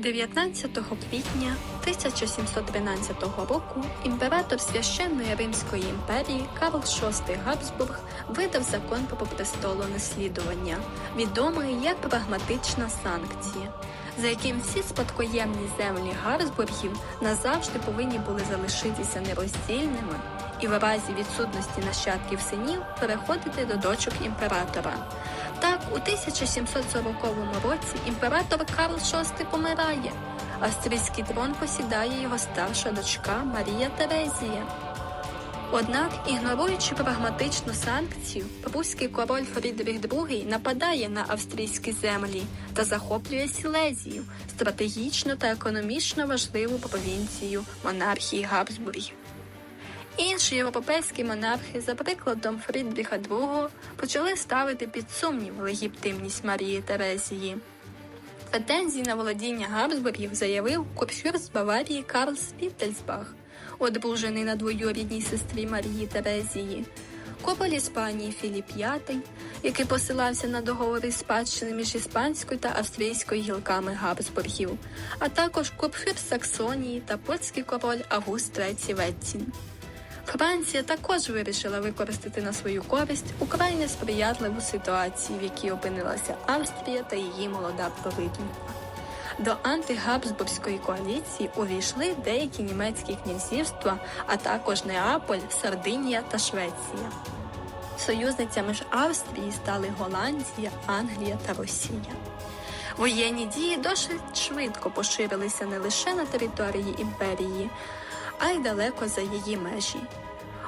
19 квітня 1713 року імператор священної Римської імперії Карл VI Габсбург видав закон про престолонаслідування, відомий як прагматична санкція, за яким всі спадкоємні землі Габсбургів назавжди повинні були залишитися нероздільними і в разі відсутності нащадків синів переходити до дочок імператора. Так, у 1740 році імператор Карл VI помирає. Австрійський трон посідає його старша дочка Марія Терезія. Однак, ігноруючи прагматичну санкцію, пруський король Фрідріх II нападає на австрійські землі та захоплює Сілезію, стратегічно та економічно важливу провінцію монархії Габсбургів. Інші європейські монархи, за прикладом Фрідріха II, почали ставити під сумнів легітимність Марії Терезії. Претензії на володіння Габсбургів заявив курфюрст Баварії Карл Світтельсбах, одружений на двоюрідній сестрі Марії Терезії, король Іспанії Філіп V, який посилався на договори спадщини між іспанською та австрійською гілками Габсбургів, а також курфюрст Саксонії та польський король Август III Веттін. Франція також вирішила використати на свою користь украй несприятливу ситуацію, в якій опинилася Австрія та її молода провидниця. До антигабсбурзької коаліції увійшли деякі німецькі князівства, а також Неаполь, Сардинія та Швеція. Союзницями ж Австрії стали Голландія, Англія та Росія. Воєнні дії досить швидко поширилися не лише на території імперії, а й далеко за її межі.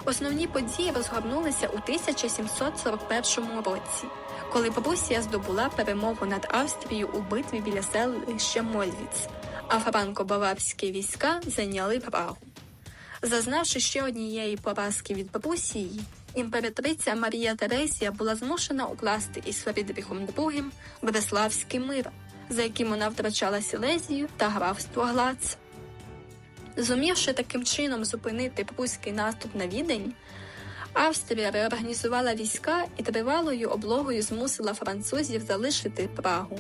Основні події розгорнулися у 1741 році, коли Прусія здобула перемогу над Австрією у битві біля селища Мольвіц, а франко-баварські війська зайняли Прагу. Зазнавши ще однієї поразки від Прусії, імператриця Марія Терезія була змушена укласти із Фрідріхом II Бреславський мир, за яким вона втрачала Сілезію та графство Глац. Зумівши таким чином зупинити пруський наступ на відень, Австрія реорганізувала війська і тривалою облогою змусила французів залишити Прагу.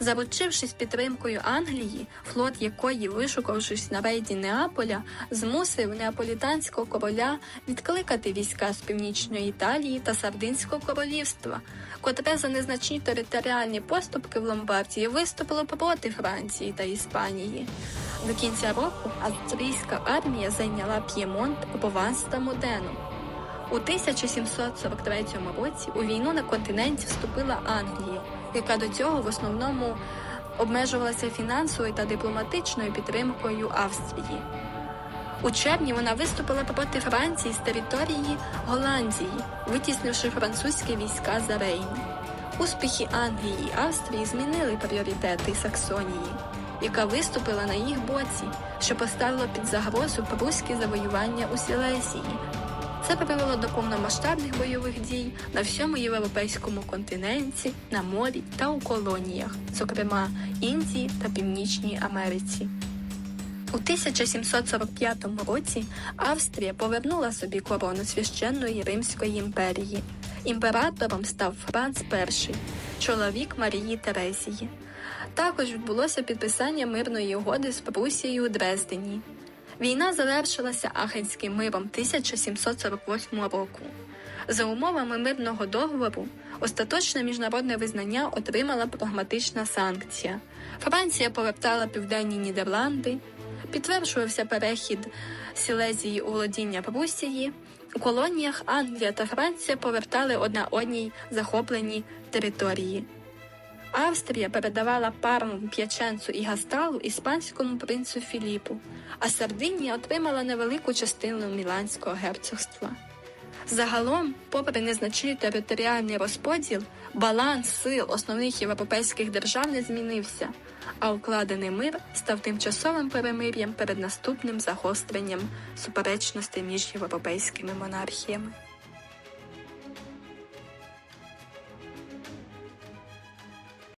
Заручившись підтримкою Англії, флот якої, вишукавшись на рейді Неаполя, змусив неаполітанського короля відкликати війська з північної Італії та Сардинського королівства, котре за незначні територіальні поступки в Ломбардії виступило проти Франції та Іспанії. До кінця року австрійська армія зайняла П'ємонт, Прованс та Модену. У 1743 році у війну на континенті вступила Англія, яка до цього в основному обмежувалася фінансовою та дипломатичною підтримкою Австрії. У червні вона виступила проти Франції з території Голландії, витіснивши французькі війська за Рейн. Успіхи Англії і Австрії змінили пріоритети Саксонії, яка виступила на їх боці, що поставило під загрозу пруські завоювання у Сілезії. Це привело до повномасштабних бойових дій на всьому європейському континенті, на морі та у колоніях, зокрема Індії та Північній Америці. У 1745 році Австрія повернула собі корону священної Римської імперії. Імператором став Франц І, чоловік Марії Терезії. Також відбулося підписання мирної угоди з Прусією у Дрездені. Війна завершилася Ахенським миром 1748 року. За умовами мирного договору, остаточне міжнародне визнання отримала прагматична санкція. Франція повертала південні Нідерланди, підтверджувався перехід Сілезії у володіння Прусії. У колоніях Англія та Франція повертали одна одній захоплені території. Австрія передавала Парму, П'яченцу і Гасталу іспанському принцу Філіпу, а Сардинія отримала невелику частину Міланського герцогства. Загалом, попри незначний територіальний розподіл, баланс сил основних європейських держав не змінився, а укладений мир став тимчасовим перемир'ям перед наступним загостренням суперечностей між європейськими монархіями.